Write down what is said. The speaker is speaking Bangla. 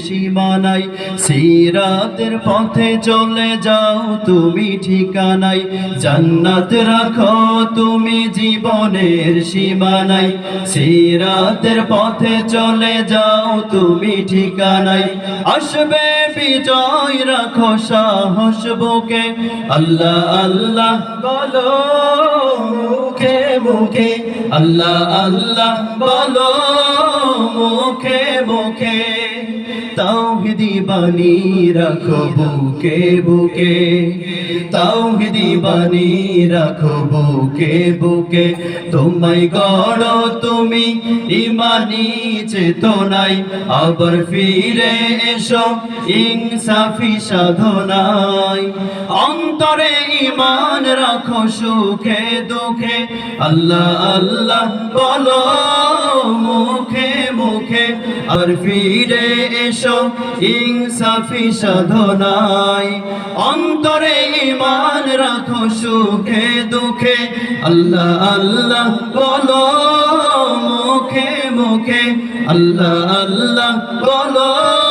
সীমানাই সিরাতের পথে চলে যাও তুমি ঠিকানাই জান্নাত রাখো তুমি জীবনের সীমানাই সিরাতের পথে চলে যাও তুমি ঠিকানাই আসবে বিজয়, রাখো সাহস বুকে। আল্লাহ আল্লাহ, বলো মুখে মুখে। আল্লাহ আল্লাহ বলো মুখে মুখে। তাওহিদি বাণী রাখো বুকে বুকে। তাওহিদি বাণী রাখো বুকে বুকে। তোমায় গড় তুমি ইমানি চেতনাই। আবার ফিরে এসো ইনসাফি সাধনাই। অন্তরে ইমান রাখো সুখে দুঃখে। আল্লাহ আল্লাহ বলো, মুখে মুখে আর ফিরে এসো, ইনসাফি সাধনাই অন্তরে ইমান রাখো, সুখে দুঃখে। আল্লাহ আল্লাহ বলো, মুখে মুখে। আল্লাহ আল্লাহ বলো